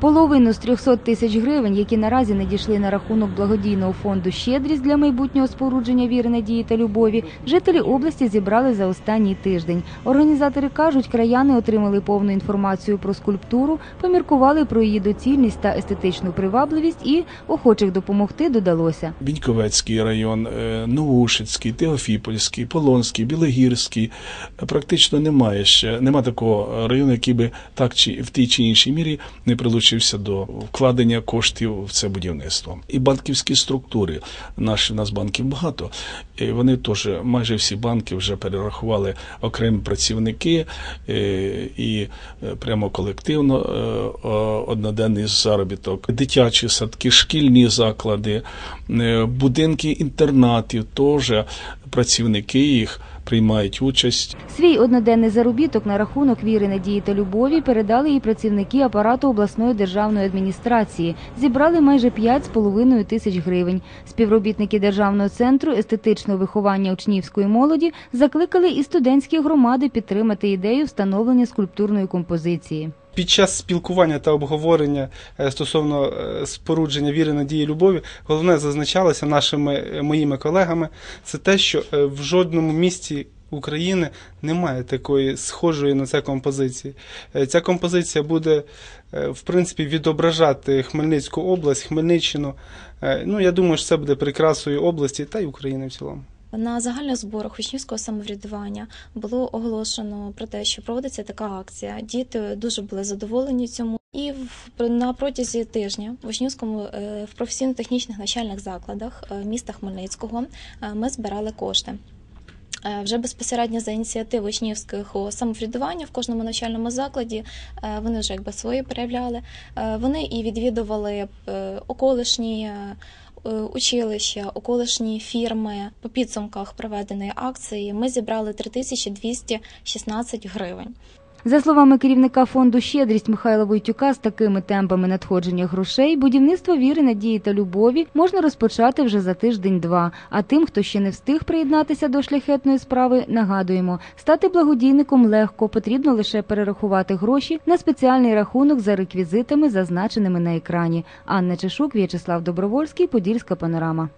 Половину з 300 тисяч гривень, які наразі надійшли на рахунок благодійного фонду «Щедрість» для майбутнього спорудження віри, надії та любові, жителі області зібрали за останній тиждень. Організатори кажуть, краяни отримали повну інформацію про скульптуру, поміркували про її доцільність та естетичну привабливість і охочих допомогти додалося. Біньковецький район, е, Новушицький, Теофіпольський, Полонський, Білогірський. Практично немає ще нема такого району, який би так чи в тій чи іншій мірі не прилучився до вкладення коштів в це будівництво. І банківські структури. Наші в нас банків багато. І вони теж майже всі банки вже перерахували окремі працівники е, і е, прямо колективно е, одноденний заробіток, дитячі садки, шкільні заклади, будинки інтернатів, теж працівники їх приймають участь. Свій одноденний заробіток на рахунок віри, надії та любові передали і працівники апарату обласної державної адміністрації. Зібрали майже 5,5 тисяч гривень. Співробітники державного центру естетичного виховання учнівської молоді закликали і студентські громади підтримати ідею встановлення скульптурної композиції. Під час спілкування та обговорення е, стосовно е, спорудження віри, надії, любові, головне зазначалося нашими е, моїми колегами, це те, що в жодному місті України немає такої схожої на це композиції. Ця композиція буде в принципі відображати Хмельницьку область, Хмельниччину. Ну я думаю, що це буде прикрасою області та й України в цілому. На загальних зборах учнівського самоврядування було оголошено про те, що проводиться така акція. Діти дуже були задоволені цьому. І на протязі тижня в учнівському е, в професійно-технічних навчальних закладах е, міста Хмельницького е, ми збирали кошти. Вже безпосередньо за ініціативи учнівського самоврядування в кожному навчальному закладі вони вже якби свої проявляли. Вони і відвідували околишні училища, околишні фірми. По підсумках проведеної акції ми зібрали 3216 гривень. За словами керівника фонду «Щедрість» Михайла Войтюка, з такими темпами надходження грошей будівництво віри, надії та любові можна розпочати вже за тиждень-два. А тим, хто ще не встиг приєднатися до шляхетної справи, нагадуємо, стати благодійником легко, потрібно лише перерахувати гроші на спеціальний рахунок за реквізитами, зазначеними на екрані. Анна Чешук, В'ячеслав Добровольський, Подільська панорама.